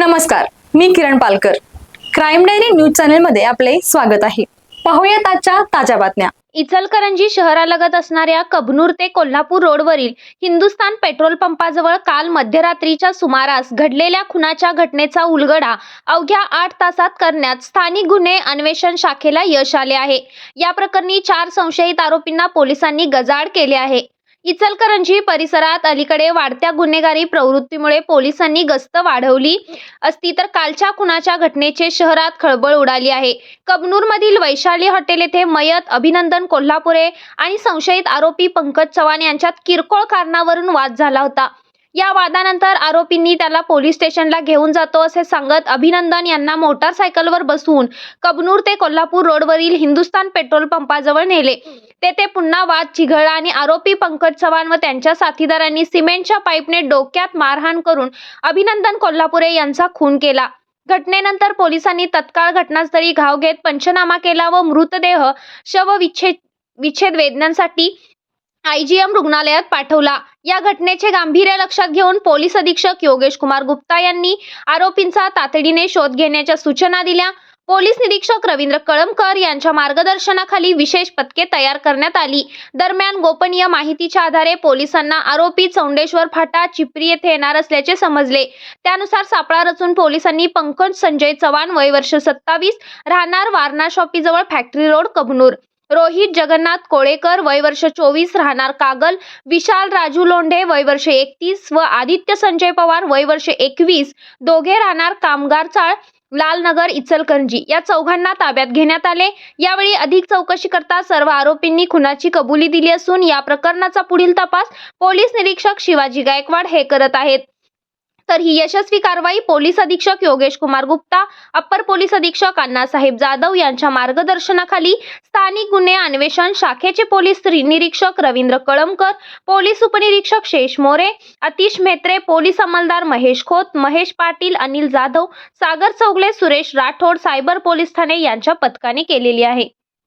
नमस्कार मी Kiran Palkar. Crime diary news चॅनलमध्ये आपले स्वागत आहे. पाहूयात आजच्या ताज्या बातम्या. इचलकरंजी शहरालगत असणाऱ्या कबनूर ते कोल्हापूर रोडवरील हिंदुस्तान पेट्रोल पंपाजवळ काल मध्यरात्रीच्या सुमारास घडलेल्या खुनाच्या घटनेचा उलगडा अवघ्या आठ तासात करण्यात स्थानिक गुन्हे अन्वेषण शाखेला यश आले आहे. या प्रकरणी चार संशयित आरोपींना पोलिसांनी गजाड केले आहे. इचलकरंजी परिसरात अलीकडे वाढत्या गुन्हेगारी प्रवृत्तीमुळे पोलिसांनी गस्त वाढवली असती तर कालच्या खुनाच्या घटनेचे शहरात खळबळ उडाली आहे. कबनूरमधील वैशाली हॉटेल येथे मयत अभिनंदन कोल्हापुरे आणि संशयित आरोपी पंकज चव्हाण यांच्यात किरकोळ कारणावरून वाद झाला होता. या वादानंतर आरोपींनी त्याला पोलीस स्टेशनला घेऊन जातो असे सांगत अभिनंदन यांना मोटारसायकलवर बसवून कबनूर ते कोल्हापूर रोडवरील हिंदुस्तान पेट्रोल पंपाजवळ नेले. तेथे पुन्हा वाद चिघळला आणि आरोपी पंकज चव्हाण व त्यांच्या साथीदारांनी सिमेंटच्या पाईपने डोक्यात मारहाण करून अभिनंदन कोल्हापुरे यांचा खून केला. घटनेनंतर पोलिसांनी तत्काळ घटनास्थळी घाव घेत पंचनामा केला व मृतदेह शवविच्छेद विच्छेद वेदनांसाठी आयजीएम रुग्णालयात पाठवला. या घटनेचे गांभीर्य लक्षात घेऊन पोलीस अधीक्षक योगेश कुमार गुप्ता यांनी आरोपींचा तातडीने शोध घेण्याच्या सूचना दिल्या. पोलीस निरीक्षक रवींद्र कळमकर यांच्या मार्गदर्शनाखाली विशेष पथके तयार करण्यात आली. दरम्यान गोपनीय माहितीच्या आधारे पोलिसांना आरोपी चौंडेश्वर फाटा चिपरी येथे येणार असल्याचे समजले. त्यानुसार सापळा रचून पोलिसांनी पंकज संजय चव्हाण वय वर्ष सत्तावीस राहणार वारणा शॉपीजवळ फॅक्टरी रोड कबनूर. रोहित जगन्नाथ कोळेकर वय वर्ष चोवीस राहणार कागल विशाल राजू लोंढे वय वर्ष एकतीस व आदित्य संजय पवार वय वर्ष एकवीस. दोघे राहणार कामगार चाळ लालनगर इचलकरंजी. या चौघांना ताब्यात घेण्यात आले. यावेळी अधिक चौकशी करता सर्व आरोपींनी खुनाची कबुली दिली असून या प्रकरणाचा पुढील तपास पोलीस निरीक्षक शिवाजी गायकवाड हे करत आहेत. तर ही यशस्वी कारवाई पोलीस अधीक्षक योगेश कुमार गुप्ता अप्पर पोलीस अधीक्षक अण्णासाहेब जाधव यांच्या मार्गदर्शनाखाली स्थानिक गुन्हे अन्वेषण शाखेचे पोलीस निरीक्षक रवींद्र कळमकर पोलीस उपनिरीक्षक शेष मोरे अतिश म्हेत्रे पोलीस अंमलदार महेश खोत महेश पाटील अनिल जाधव सागर चौगले सुरेश राठोड सायबर पोलीस ठाणे यांच्या पथकाने केलेली आहे.